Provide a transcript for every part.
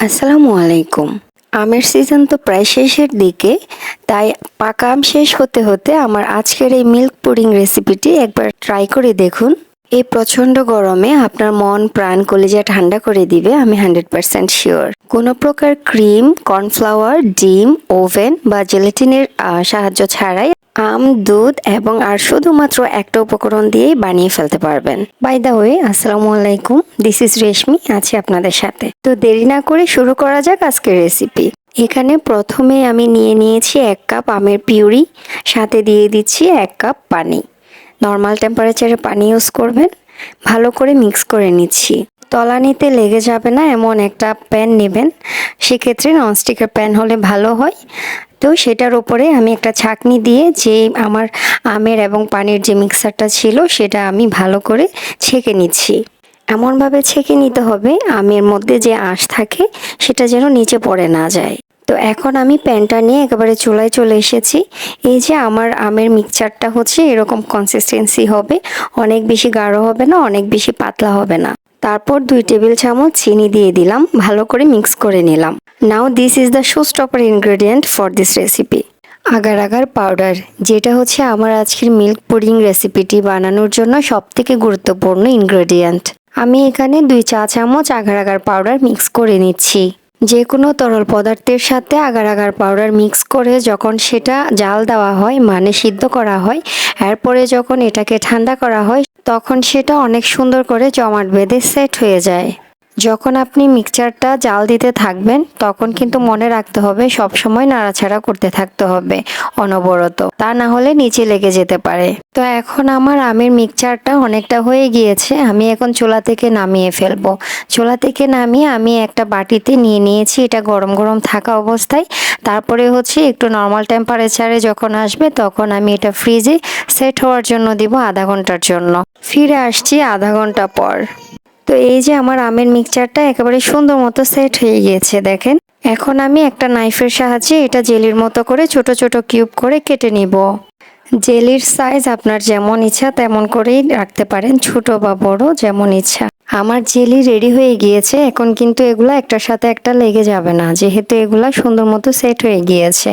আসসালামু আলাইকুম। আমের সিজন তো প্রায় শেষের দিকে, তাই পাকা আম শেষ হতে হতে আমার আজকের এই মিল্ক পুডিং রেসিপিটি একবার ট্রাই করে দেখুন। এই প্রচণ্ড গরমে আপনার মন, প্রাণ, কলিজা ঠান্ডা করে দিবে, আমি হান্ড্রেড পারসেন্ট শিওর কোনো প্রকার ক্রিম কর্নফ্লাওয়ার ডিম ওভেন বা জেলেটিনের সাহায্য ছাড়াই আম, দুধ এবং আর শুধুমাত্র একটা উপকরণ দিয়েই বানিয়ে ফেলতে পারবেন। বাই দা ওয়ে আসসালামু আলাইকুম। দিস ইজ রেশমি আছি আপনাদের সাথে। তো দেরি না করে শুরু করা যাক আজকের রেসিপি এখানে প্রথমে আমি নিয়ে নিয়েছি এক কাপ আমের পিউরি, সাথে দিয়ে দিচ্ছি এক কাপ পানি। নর্মাল টেম্পারেচারে পানি ইউজ করবেন। ভালো করে মিক্স করে নিচ্ছি। তলানিতে লেগে যাবে না, এমন একটা প্যান নেবেন। সেক্ষেত্রে ননস্টিকের প্যান হলে ভালো হয়। তো সেটার উপরে আমি একটা ছাকনি দিয়ে যে আমার আমের এবং পানির যে মিক্সারটা ছিল সেটা আমি ভালো করে ছেঁকে নিচ্ছি। এমনভাবে ছেঁকে নিতে হবে আমের মধ্যে যে আঁশ থাকে সেটা যেন নিচে পড়ে না যায়। তো এখন আমি প্যানটা নিয়ে একেবারে চুলায় চলে এসেছি। এই যে আমার আমের মিক্সচারটা হচ্ছে এরকম কনসিস্টেন্সি হবে। অনেক বেশি গাঢ় হবে না, অনেক বেশি পাতলা হবে না। তারপর দুই টেবিল চামচ চিনি দিয়ে দিলাম, ভালো করে মিক্স করে নিলাম। Now this is the showstopper ingredient for this recipe agar agar powder যেটা হচ্ছে আমার আজকের মিল্ক পুডিং রেসিপিটি বানানোর জন্য সবথেকে গুরুত্বপূর্ণ ইনগ্রেডিয়েন্ট আমি এখানে দুই চা চামচ আগার আগার পাউডার মিক্স করে নিচ্ছি। যে কোনো তরল পদার্থের সাথে আগার আগার পাউডার মিক্স করে যখন সেটা জাল দেওয়া হয় মানে সিদ্ধ করা হয়, এরপরে যখন এটাকে ঠান্ডা করা হয়, তখন সেটা অনেক সুন্দর করে জমাট বেঁধে সেট হয়ে যায়। যখন আপনি মিক্সচারটা জাল দিতে থাকবেন, তখন কিন্তু মনে রাখতে হবে সব সময় নাড়াচাড়া করতে থাকতে হবে অনবরত। তা না হলে নিচে লেগে যেতে পারে। তো এখন আমার আমের মিক্সচারটা অনেকটা হয়ে গিয়েছে, আমি এখন চুলা থেকে নামিয়ে ফেলব। চুলা থেকে নামিয়ে আমি একটা বাটিতে নিয়ে নিয়েছি, এটা গরম গরম থাকা অবস্থায়। তারপরে হচ্ছে একটু নর্মাল টেম্পারেচারে যখন আসবে, তখন আমি এটা ফ্রিজে সেট হওয়ার জন্য দিব আধা ঘণ্টার জন্য। ফিরে আসছি আধা ঘণ্টা পর। তো এই যে আমার আমের মিক্সচারটা একেবারে সুন্দর মতো সেট হয়ে গিয়েছে, দেখেন। এখন আমি একটা নাইফের সাহায্যে এটা জেলির মতো করে ছোট ছোট কিউব করে কেটে নিব। জেলির সাইজ আপনার যেমন ইচ্ছা তেমন করেই রাখতে পারেন, ছোট বা বড় যেমন ইচ্ছা। আমার জেলি রেডি হয়ে গিয়েছে, এখন কিন্তু এগুলা একটার সাথে একটা লেগে যাবে না, যেহেতু এগুলা সুন্দর মতো সেট হয়ে গিয়েছে।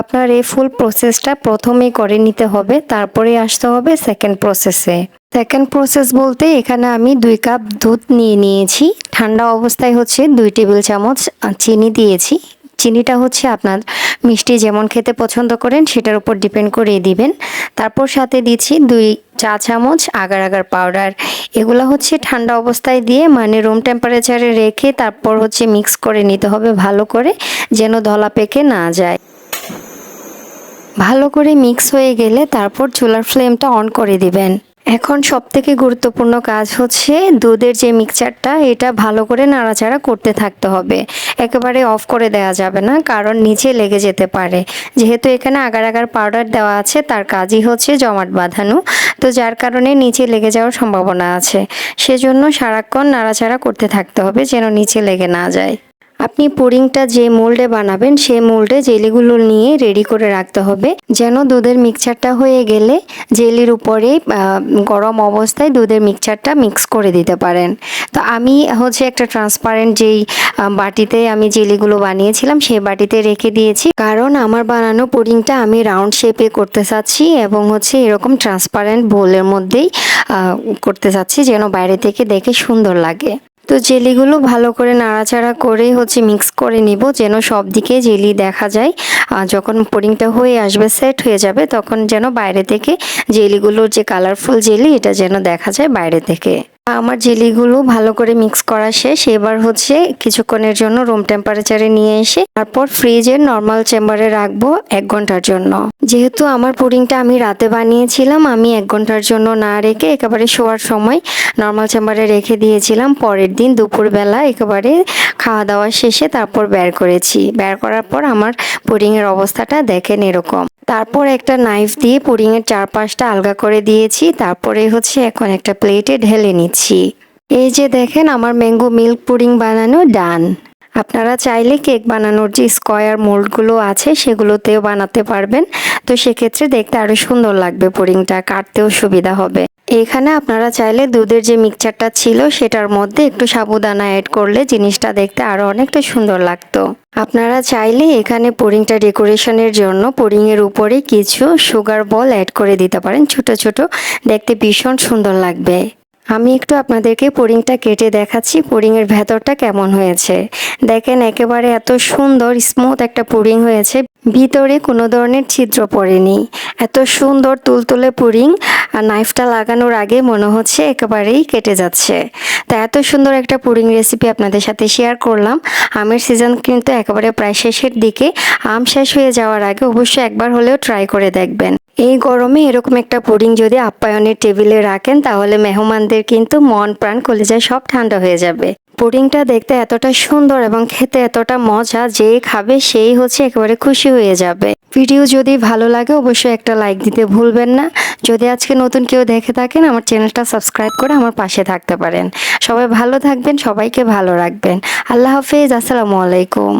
আপনার এই ফুল প্রসেসটা প্রথমেই করে নিতে হবে, তারপরে আসতে হবে সেকেন্ড প্রসেসে সেকেন্ড প্রসেস বলতে এখানে আমি দুই কাপ দুধ নিয়ে নিয়েছি, ঠান্ডা অবস্থায় হচ্ছে দুই টেবিল চামচ চিনি দিয়েছি। চিনিটা হচ্ছে আপনার মিষ্টি যেমন খেতে পছন্দ করেন, সেটার উপর ডিপেন্ড করে দিবেন। তারপর সাথে দিচ্ছি দুই চা চামচ আগার আগার পাউডার এগুলো হচ্ছে ঠান্ডা অবস্থায় দিয়ে মানে রুম টেম্পারেচারে রেখে তারপর হচ্ছে মিক্স করে নিতে হবে ভালো করে, যেন ধলা পেকে না যায়। ভালো করে মিক্স হয়ে গেলে তারপর চুলার ফ্লেমটা অন করে দিবেন। এখন সব থেকে গুরুত্বপূর্ণ কাজ হচ্ছে দুধের যে মিক্সচারটা এটা ভালো করে নাড়াচাড়া করতে থাকতে হবে। একেবারে অফ করে দেওয়া যাবে না, কারণ নিচে লেগে যেতে পারে। যেহেতু এখানে আগার আগার পাউডার দেওয়া আছে, তার কাজই হচ্ছে জমাট বাঁধানো। তো যার কারণে নিচে লেগে যাওয়ার সম্ভাবনা আছে। সেজন্য সারাক্ষণ নাড়াচাড়া করতে থাকতে হবে যেন নিচে লেগে না যায়। আপনি পুডিংটা যে মোল্ডে বানাবেন সেই মোল্ডে জেলিগুলো নিয়ে রেডি করে রাখতে হবে। যেন দুধের মিক্সচারটা হয়ে গেলে জেলির উপরে গরম অবস্থায় দুধের মিক্সচারটা মিক্স করে দিতে পারেন। তো আমি হচ্ছে একটা ট্রান্সপারেন্ট যেই বাটিতে আমি জেলিগুলো বানিয়েছিলাম সেই বাটিতে রেখে দিয়েছি। কারণ আমার বানানো পুডিংটা আমি রাউন্ড শেপে করতে চাচ্ছি এবং হচ্ছে এরকম ট্রান্সপারেন্ট বোলের মধ্যেই করতে চাচ্ছি যেন বাইরে থেকে দেখে সুন্দর লাগে। তো জেলিগুলো ভালো করে নাড়াচাড়া করে হচ্ছে মিক্স করে নিব, যেন সব দিকে জেলি দেখা যায়। আর যখন পুডিংটা হয়ে আসবে সেট হয়ে যাবে, তখন যেন বাইরে থেকে জেলিগুলোর যে কালারফুল জেলি, এটা যেন দেখা যায় বাইরে থেকে। আমার জেলিগুলো ভালো করে মিক্স করা শেষ। এবার হচ্ছে কিছুক্ষণের জন্য রুম টেম্পারেচারে নিয়ে এসে তারপর ফ্রিজের নর্মাল চেম্বারে রাখব এক ঘণ্টার জন্য। যেহেতু আমার পুডিংটা আমি রাতে বানিয়েছিলাম, আমি এক ঘণ্টার জন্য না রেখে একেবারে শোয়ার সময় নর্মাল চেম্বারে রেখে দিয়েছিলাম। পরের দিন দুপুরবেলা একেবারে খাওয়া দাওয়া শেষে তারপর বের করেছি। বের করার পর আমার পুডিংয়ের অবস্থাটা দেখেন এরকম। তারপর একটা নাইফ দিয়ে পুডিংয়ের চারপাশটা আলগা করে দিয়েছি, তারপরে হচ্ছে এখন একটা প্লেটে ঢেলে নিচ্ছি। এই যে দেখেন আমার ম্যাঙ্গো মিল্ক পুডিং বানানো ডান আপনারা চাইলে কেক বানানোর যে স্কয়ার মোল্ডগুলো আছে, সেগুলোতেও বানাতে পারবেন। তো সেক্ষেত্রে দেখতে আরও সুন্দর লাগবে পুডিংটা কাটতেও সুবিধা হবে। এখানে আপনারা চাইলে দুধের যে মিক্সচারটা ছিল সেটার মধ্যে একটু সাবুদানা অ্যাড করলে জিনিসটা দেখতে আরও অনেকটা সুন্দর লাগতো। আপনারা চাইলে এখানে পোরিংটা ডেকোরেশনের জন্য পোরিংয়ের উপরে কিছু সুগার বল অ্যাড করে দিতে পারেন, ছোট ছোট। দেখতে ভীষণ সুন্দর লাগবে। আমি একটু আপনাদেরকে পুডিংটা কেটে দেখাচ্ছি। পুডিংয়ের ভেতরটা কেমন হয়েছে? দেখেন, একেবারে এত সুন্দর স্মুথ একটা পুডিং হয়েছে। ভিতরে কোনো ধরনের ছিদ্র পড়েনি। এত সুন্দর তুলতুলে পুডিং আর নাইফটা লাগানোর আগে মনে হচ্ছে একেবারেই কেটে যাচ্ছে। তা এত সুন্দর একটা পুডিং রেসিপি আপনাদের সাথে শেয়ার করলাম। আমের সিজন কিন্তু একেবারে প্রায় শেষের দিকে। আম শেষ হয়ে যাওয়ার আগে অবশ্যই একবার হলেও ট্রাই করে দেখবেন। এই গরমে এরকম একটা পুডিং যদি আপ্যায়নের টেবিলে রাখেন, তাহলে মেহমানদের কিন্তু মন প্রাণ, কলেজায় সব ঠান্ডা হয়ে যাবে। পুডিংটা দেখতে এতটা সুন্দর এবং খেতে এতটা মজা, যে খাবে সেই হচ্ছে একেবারে খুশি হয়ে যাবে। ভিডিও যদি ভালো লাগে, অবশ্যই একটা লাইক দিতে ভুলবেন না। যদি আজকে নতুন কেউ দেখে থাকেন, আমার চ্যানেলটা সাবস্ক্রাইব করে আমার পাশে থাকতে পারেন। সবাই ভালো থাকবেন, সবাইকে ভালো রাখবেন। আল্লাহ হাফেজ, আসসালামু আলাইকুম।